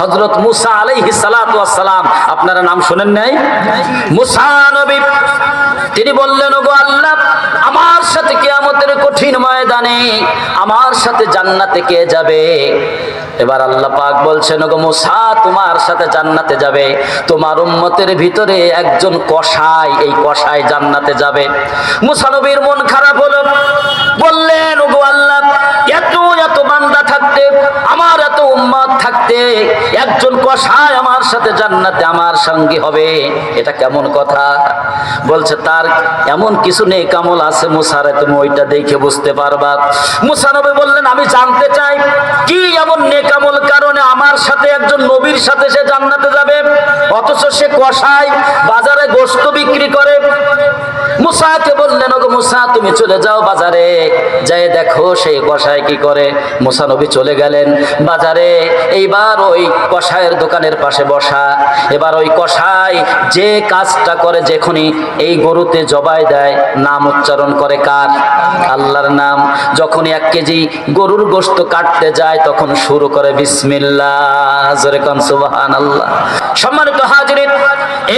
হজরত মুসা আলাইহি সালাম আপনারা নাম শুনেন নাই? মুসা নবী, তিনি বললেন, ওগো আল্লাহ, আমার সাথে কিয়ামতের কঠিন ময়দানে আমার সাথে জান্নাতে কে যাবে? এবার আল্লাহ পাক বলছেন, ওগো মুসা, তোমার সাথে জান্নাতে যাবে। তোমার উম্মতের ভিতরে একজন কসাই, এই কসাই জান্নাতে যাবে। মুসা নবীর মন খারাপ হলো। একজন কসাই আমার সাথে জান্নাতে আমার সঙ্গী হবে। এটা কেমন কথা? বলছে, তার এমন কিছু নেই কামল আছে মুসারে, তুমি ওইটা দেখে বুঝতে পারবা। মুসা নবী বললেন, আমি জানতে চাই, কি এমন নেকামল কারণে আমার সাথে একজন নবীর সাথে সে জান্নাতে যাবে? অথচ সে কসাই বাজারে গোস্ত বিক্রি করে মুসাকে বললেন, ওগো মুসা, তুমি চলে যাও বাজারে। যাই দেখো সেই কষায় কি করে। মুসা নবী চলে গেলেন বাজারে। এইবার ওই কষায়ের দোকানের পাশে বসা। এবার ওই কষাই যে কাজটা করে যেখনই এই গরুতে জবাই দেয়, নাম উচ্চারণ করে কার? আল্লাহর নাম। যখনই এক কেজি গরুর গোস্ত কাটতে যায়, তখন শুরু করে বিসমিল্লাহ। জোরে কন সুবহান আল্লাহ সম্মানিত হাজিরিন,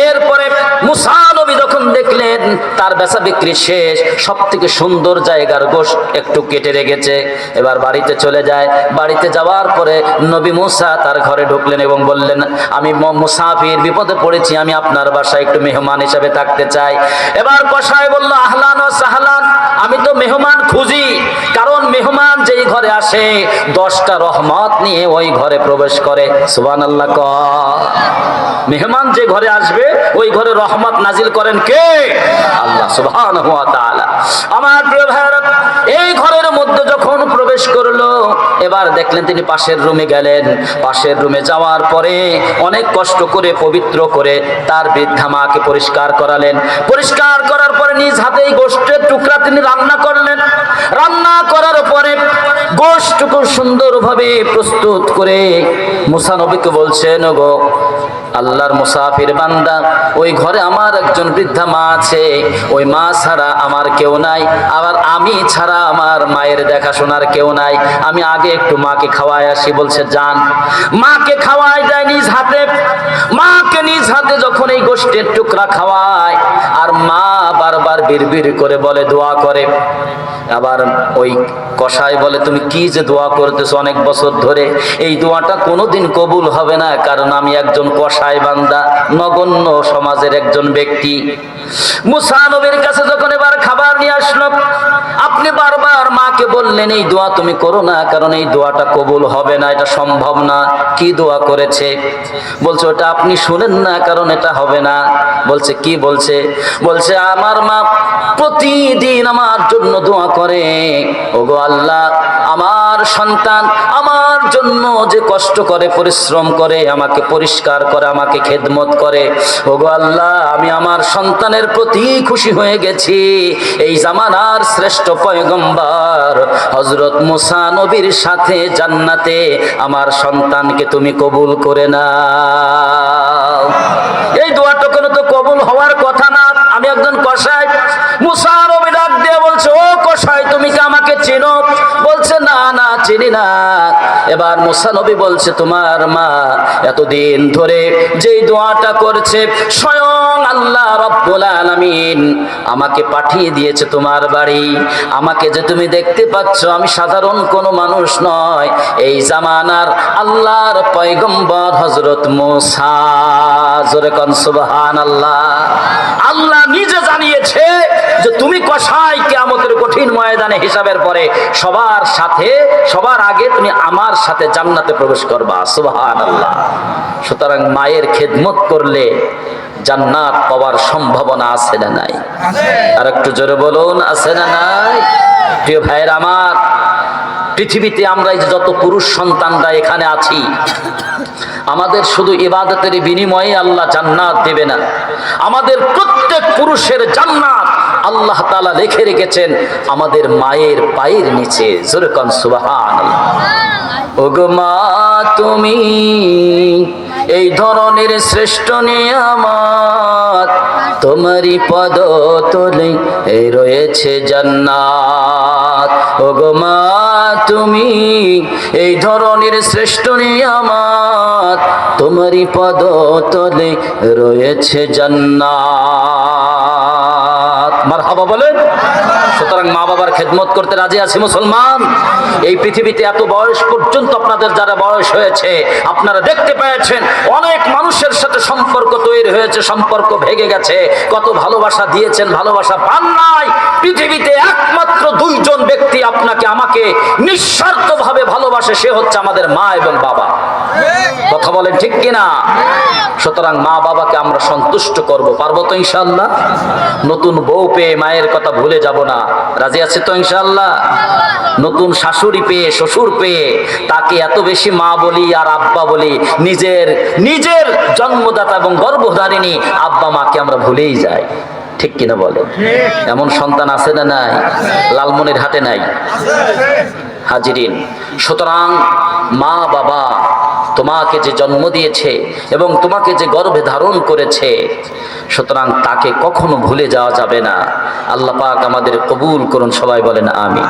এরপরে মুসা নবী যখন দেখলেন, তার বেচা বিক্রি শেষ সব থেকে সুন্দর জায়গার গোশ একটু কেটে রেখেছে। এবার বাড়িতে চলে যায়। বাড়িতে যাওয়ার পরে নবী মুসা তার ঘরে ঢুকলেন এবং বললেন, আমি মুসাফির, বিপদে পড়েছি, আমি আপনার বাসায় একটু মেহমান হিসাবে থাকতে চাই। এবার কষায় বলল, আহলান ও সাহলান, আমি তো মেহমান খুঁজি। কারণ মেহমান যেই ঘরে আসে, দশটা রহমত নিয়ে ওই ঘরে প্রবেশ করে। সুবান আল্লাহ মেহমান যে ঘরে আসবে, ওই ঘরে রহমত নাজিল করেন কে? আল্লাহ সুবহান হুয়া তাআলা। আমার প্রিয় ভাইরা এই ঘরের মধ্যে যখন প্রবেশ করল, এবার দেখলেন তিনি পাশের রুমে গেলেন। পাশের রুমে যাওয়ার পরে অনেক কষ্ট করে, পবিত্র করে তার বৃদ্ধা মাকে পরিষ্কার করালেন। পরিষ্কার করার পরে নিজ হাতেই গোষ্ঠের টুকরা তিনি রান্না করলেন। রান্না করার পরে গোষ্ঠটুকু সুন্দরভাবে প্রস্তুত করে মুসানবীকে বলছেন গো আল্লাহর মুসাফির বান্দা, ওই ঘরে আমার একজন বৃদ্ধা মা আছে, ওই মা ছাড়া আমার কেউ নাই, আবার আমি ছাড়া আমার মায়ের দেখাশোনার কেউ নাই, আমি আগে একটু মাকে খাওয়াই আসি, বলছে যান মাকে খাওয়াই দেয় নিজ হাতে, মাকে নিজ হাতে যখন এই গোষ্ঠীর টুকরা খাওয়ায়, আর মা বারবার বিড়বিড় করে বলে, দোয়া করে। আবার ওই কষাই বলে, তুমি কি যে দোয়া করতেছো অনেক বছর ধরে? এই দোয়াটা কোনোদিন কবুল হবে না, কারণ আমি একজন কষাই বান্দা, নগণ্য সমাজের একজন ব্যক্তি। মুসা নবীর কাছে যখন এবার খাবার নিয়ে আসলো, আপনি বারবার মাকে বললেন, এই দোয়া তুমি করো না, কারণ এই দোয়াটা কবুল হবে না, এটা সম্ভব না। কি দোয়া করেছে? বলছে, ওটা আপনি শুনেন না, কারণ এটা হবে না। বলছে, কি বলছে? বলছে, আমার মা প্রতিদিন আমার জন্য দোয়া করে। ওগো আল্লাহ, আমার সন্তান আমার জন্য যে কষ্ট করে, পরিশ্রম করে, আমাকে পরিষ্কার করে, আমাকে খেদমত করে, ওগো আল্লাহ, আমি আমার সন্তানের প্রতি খুশি হয়ে গেছি। এই জামানার শ্রেষ্ঠ পয়গম্বর হজরত মুসা নবীর সাথে জান্নাতে আমার সন্তানকে তুমি কবুল করে না এই দোয়াটা কোনো তো কবুল হওয়ার কথা না আমি একজন কষাই মুসা নবী ডাক দিয়ে বলছে ও কষাই তুমি কি আমাকে চেনো। বলছে, না না, চিনি না। এবার মুসা নবী বলছে, তোমার মা এতদিন ধরে যেই দোয়াটা করছে, স্বয়ং আল্লাহ রব্বুল আলামিন আমাকে পাঠিয়ে দিয়েছে তোমার বাড়ি। আমাকে যে তুমি দেখতে পাচ্ছ, আমি সাধারণ কোনো মানুষ নয়। এই জামানার আল্লাহর পয়গম্বর হজরত মুসা। জোরে কন সুবহান আল্লাহ আল্লাহ নিজে জানিয়েছে যে তুমি কষাই কেয়ামতের কঠিন ময়দানে হিসাবের পরে সবার সাথে, সবার আগে তুমি আমার সাথে জান্নাতে প্রবেশ করবা। সুবহান আল্লাহ সুতরাং মায়ের খেদমত করলে জান্নাত পাওয়ার সম্ভাবনা আছে না নাই? আর একটু জোরে বলুন, আছে না নাই? প্রিয় ভাইয়ের আমার, পৃথিবীতে আমরা যে যত পুরুষ সন্তানরা এখানে আছি, আমাদের শুধু ইবাদতের বিনিময়ে আল্লাহ জান্নাত দেবে না। আমাদের প্রত্যেক পুরুষের জান্নাত আল্লাহ তাআলা লিখে রেখেছেন, আমাদের মায়ের পায়ের নিচে। জোরকন সুবাহান ওগো মা, তুমি এই ধরনের শ্রেষ্ঠ নিয়ামত তোমারই পদ তোলে রয়েছে জান্নাত। ও গো মা, তুমি এই ধরনের শ্রেষ্ঠ নিয়ামত তোমারই পদ তোলে রয়েছে জান্নাত। মার হাবা বলেন। সুতরাং মা বাবার খেদমত করতে রাজি আছি মুসলমান। এই পৃথিবীতে এত বয়স পর্যন্ত আপনাদের যারা বয়স হয়েছে, আপনারা দেখতে পেয়েছেন, অনেক মানুষের সাথে সম্পর্ক তৈরি হয়েছে, সম্পর্ক ভেঙে গেছে। কত ভালোবাসা দিয়েছেন, ভালোবাসা পান নাই। পৃথিবীতে একমাত্র দুইজন ব্যক্তি আপনাকে আমাকে নিঃস্বার্থভাবে ভালোবাসে, সে হচ্ছে আমাদের মা এবং বাবা। কথা বলেন ঠিক কিনা? সুতরাং মা বাবাকে আমরা সন্তুষ্ট করব। পারব তো ইনশাল্লাহ নতুন বউ পেয়ে মায়ের কথা ভুলে যাব না। রাজি আছে তো ইনশাল্লাহ নতুন শাশুড়ি পেয়ে, শ্বশুর পেয়ে, তাকে এত বেশি মা বলি আর আব্বা বলি, নিজের নিজের জন্মদাতা এবং গর্ভধারিণী আব্বা মাকে আমরা ভুলেই যাই। ঠিক কিনা বলে এমন সন্তান আছে না নাই? লালমনির হাটে নাই? হাজিরিন। সুতরাং মা বাবা তোমাকে যে জন্ম দিয়েছে এবং তোমাকে যে গর্ভে ধারণ করেছে, সুতরাং তাকে কখনো ভুলে যাওয়া যাবে না। আল্লাহ পাক আমাদের কবুল করুন, সবাই বলেন আমি